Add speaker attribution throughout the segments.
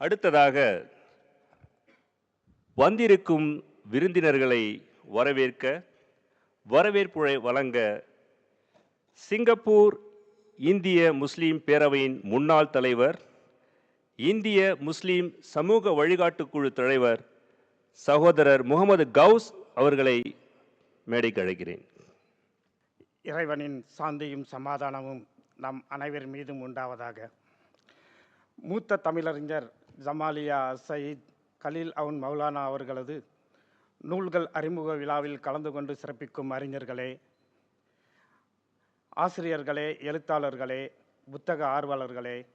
Speaker 1: அடுத்ததாக வந்திருக்கும் விருந்தினர்களை வரவேற்க வரவேற்புரை வழங்க சிங்கப்பூர் இந்திய முஸ்லீம் பேரவையின் முன்னாள் தலைவர் இந்திய முஸ்லீம் சமூக வழிகாட்டுக்குழு தலைவர் சகோதரர் முகமது கவுஸ் அவர்களை மேடைக்கு அழைக்கிறேன்.
Speaker 2: இறைவனின் சாந்தியும் சமாதானமும் நம் அனைவர் மீதும் உண்டாவதாக. மூத்த தமிழறிஞர் ஜமாலியா சயீத் கலீல் அவுன் மௌலானா அவர்களது நூல்கள் அறிமுக விழாவில் கலந்து கொண்டு சிறப்பிக்கும் அறிஞர்களே ஆசிரியர்களே எழுத்தாளர்களே புத்தக ஆர்வலர்களே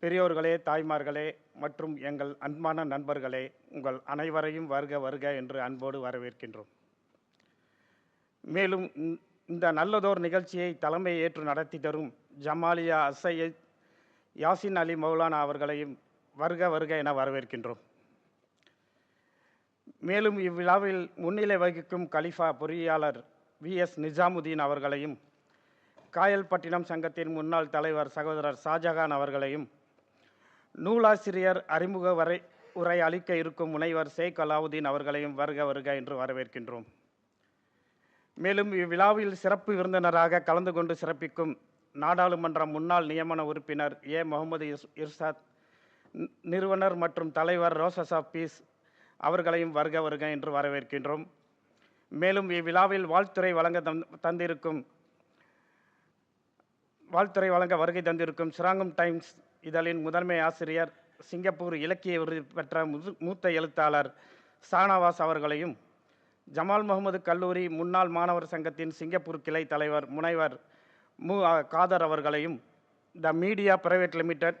Speaker 2: பெரியோர்களே தாய்மார்களே மற்றும் எங்கள் அன்பான நண்பர்களே உங்கள் அனைவரையும் வருக வருக என்று அன்போடு வரவேற்கின்றோம். மேலும் இந்த- இந்த நல்லதோர் நிகழ்ச்சியை தலைமை ஏற்று நடத்தி தரும் ஜமாலியா அசையை யாசின் அலி மௌலானா அவர்களையும் வருக வருக என வரவேற்கின்றோம். மேலும் இவ்விழாவில் முன்னிலை வகிக்கும் கலிஃபா பொறியாளர் வி. எஸ். நிஜாமுதீன் அவர்களையும் காயல்பட்டினம் சங்கத்தின் முன்னாள் தலைவர் சகோதரர் ஷாஜகான் அவர்களையும் நூலாசிரியர் அறிமுக வரை உரை அளிக்க இருக்கும் முனைவர் ஷேக் அலாவுதீன் அவர்களையும் வருக வருக என்று வரவேற்கின்றோம். மேலும் இவ்விழாவில் சிறப்பு விருந்தினராக கலந்து கொண்டு சிறப்பிக்கும் நாடாளுமன்ற முன்னாள் நியமன உறுப்பினர் ஏ. முகமது இஸ்- இர்சாத் நிறுவனர் மற்றும் தலைவர் ரோசஸ் ஆஃப் பீஸ் அவர்களையும் வருக வருக என்று வரவேற்கின்றோம். மேலும் இவ்விழாவில் வாழ்த்துறை வழங்க தந்திருக்கும் வாழ்த்துறை வழங்க வருகை தந்திருக்கும் சிராங்கம் டைம்ஸ் இதழின் முதன்மை ஆசிரியர் சிங்கப்பூர் இலக்கிய விருது பெற்ற மூத்த எழுத்தாளர் சானாவாஸ் அவர்களையும் ஜமால் முகமது கல்லூரி முன்னாள் மாணவர் சங்கத்தின் சிங்கப்பூர் கிளை தலைவர் முனைவர் மு. காதர் அவர்களையும் த மீடியா பிரைவேட் லிமிடெட்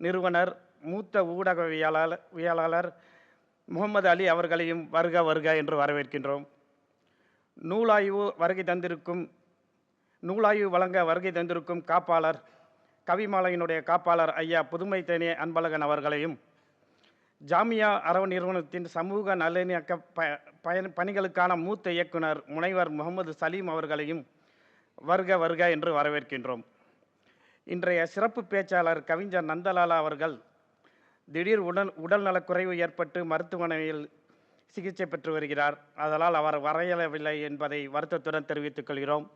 Speaker 2: நிறுவனர் மூத்த ஊடகவியலாளர் வியலாளர் முகமது அலி அவர்களையும் வருக வருக என்று வரவேற்கின்றோம். நூலாய்வு வருகை தந்திருக்கும் நூலாய்வு வழங்க வருகை தந்திருக்கும் காப்பாளர் கவிமாலையினுடைய காப்பாளர் ஐயா புதுமை தேனே அன்பழகன் அவர்களையும் ஜாமியா அரவு நிறுவனத்தின் சமூக நல்லிணக்க ப பயன் பணிகளுக்கான மூத்த இயக்குனர் முனைவர் முகமது சலீம் அவர்களையும் வருக வருக என்று வரவேற்கின்றோம். இன்றைய சிறப்பு பேச்சாளர் கவிஞர் நந்தலாலா அவர்கள் திடீர் உடல் உடல்நலக்குறைவு ஏற்பட்டு மருத்துவமனையில் சிகிச்சை பெற்று வருகிறார். அதனால் அவர் வரையலவில்லை என்பதை வருத்தத்துடன் தெரிவித்துக் கொள்கிறோம்.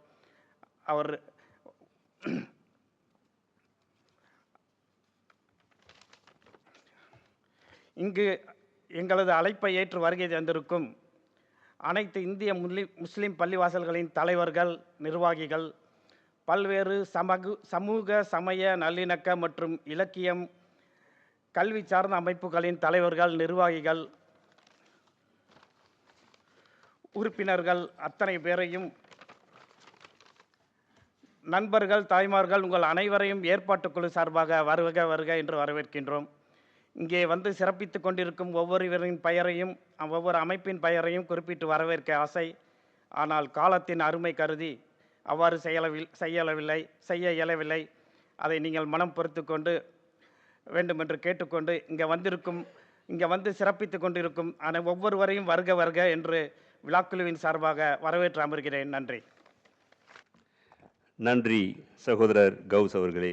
Speaker 2: அவர் இங்கு எங்களது அழைப்பை ஏற்று வருகை தந்திருக்கும் அனைத்து இந்திய முஸ்லிம் முஸ்லீம் பள்ளிவாசல்களின் தலைவர்கள் நிர்வாகிகள் பல்வேறு சமகு சமூக சமய நல்லிணக்க மற்றும் இலக்கியம் கல்வி சார்ந்த அமைப்புகளின் தலைவர்கள் நிர்வாகிகள் உறுப்பினர்கள் அத்தனை பேரையும் நண்பர்கள் தாய்மார்கள் உங்கள் அனைவரையும் ஏற்பாட்டுக்குழு சார்பாக வருக வருக என்று வரவேற்கின்றோம். இங்கே வந்து சிறப்பித்து கொண்டிருக்கும் ஒவ்வொருவரின் பெயரையும் ஒவ்வொரு அமைப்பின் பெயரையும் குறிப்பிட்டு வரவேற்க ஆசை. ஆனால் காலத்தின் அருமை கருதி அவ்வாறு செய்யலவில் செய்யலவில்லை செய்ய இயலவில்லை. அதை நீங்கள் மனம் பொறுத்து கொண்டு வேண்டுமென்று கேட்டுக்கொண்டு இங்கே வந்திருக்கும் இங்கே வந்து சிறப்பித்து கொண்டிருக்கும் ஆனால் ஒவ்வொருவரையும் வருக வருக என்று விழாக்குழுவின் சார்பாக வரவேற்று அமர்கிறேன். நன்றி.
Speaker 1: நன்றி சகோதரர் கவுஸ் அவர்களே.